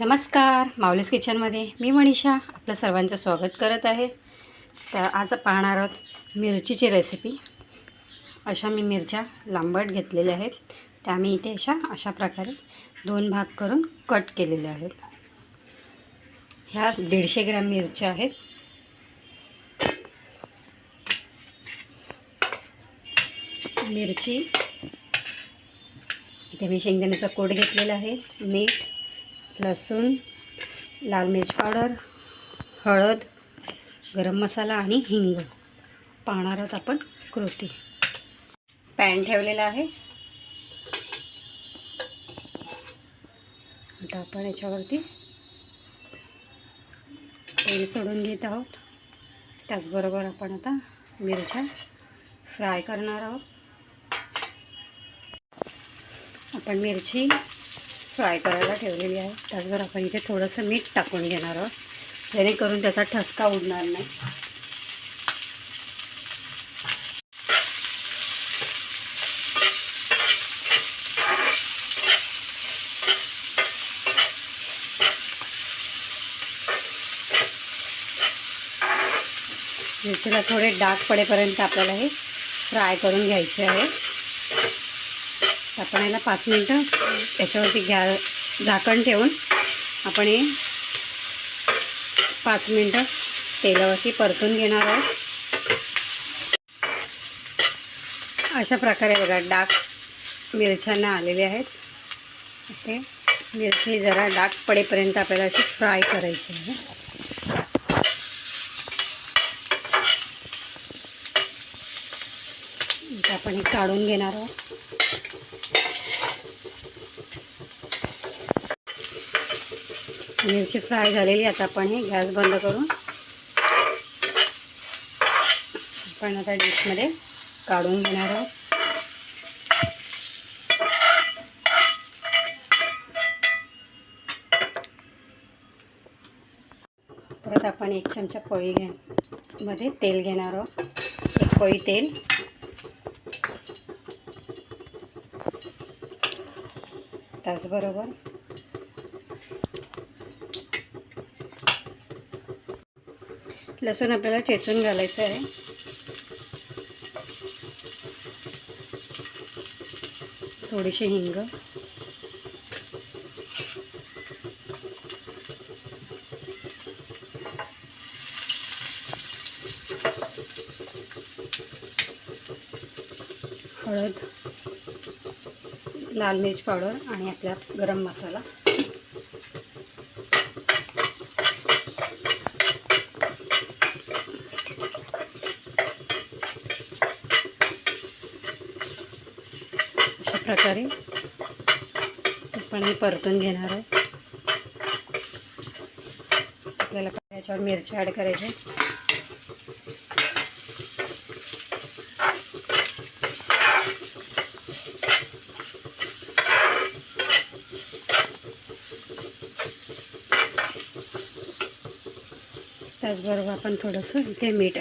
नमस्कार माऊलीस किचनमध्ये. मी मनीषा आपलं सर्वांचं स्वागत करत आहे. तर आज पाहणार आहोत मिरचीची रेसिपी अशा मी मिरच्या लांबट घेतलेल्या आहेत. त्या मी इथे अशा अशा प्रकारे दोन भाग करून कट केलेल्या आहेत. ह्या दीडशे ग्रॅम मिरच्या आहेत. मिरची. इथे मी शेंगदाण्याचा कोट घेतलेला आहे. मीठ. लसूण लाल मिरच पावडर हळद गरम मसाला आणि हिंग. पाहणार आहोत आपण कृती. पॅन ठेवलेला आहे. आता आपण याच्यावरती तेल सोडून घेत आहोत. त्याचबरोबर आपण आता मिरच्या फ्राय करणार आहोत. आपण मिरची फ्राय करायला ठेवलेली आहे. त्याचबरोबर आपण इथे थोडंसं मीठ टाकून घेणार आहोत. जेणेकरून त्याचा ठसका उडणार नाही. मिरचीला थोडे डाग पडेपर्यंत आपल्याला हे फ्राय करून घ्यायचे आहे. आपण याला पाच मिनटं याच्यावरती घ्या झाकण ठेवून आपण हे पाच मिनटं तेलावरती परतून घेणार आहोत. अशा प्रकारे बघा डाग मिरच्यांना आलेले आहेत. असे मिरची जरा डाग पडेपर्यंत आपल्याला अशी फ्राय करायची आहे. आपण हे काढून घेणार आहोत. मिरची फ्राय झालेली आता आपण हे गॅस बंद करून. आपण आता डिशमध्ये काढून घेणार आहोत. परत आपण एक चमचा पळी घे मध्ये तेल घेणार आहोत. एक पळी तेल. त्याचबरोबर लसूण आपल्याला चेचून घालायचं आहे. थोडीशी हिंग. हळद लाल मिरच पावडर आणि आपल्या गरम मसाला. प्रकारे आपण हे परतून घेणार आहोत आपल्याला याच्यावर मिरची इथे मीठ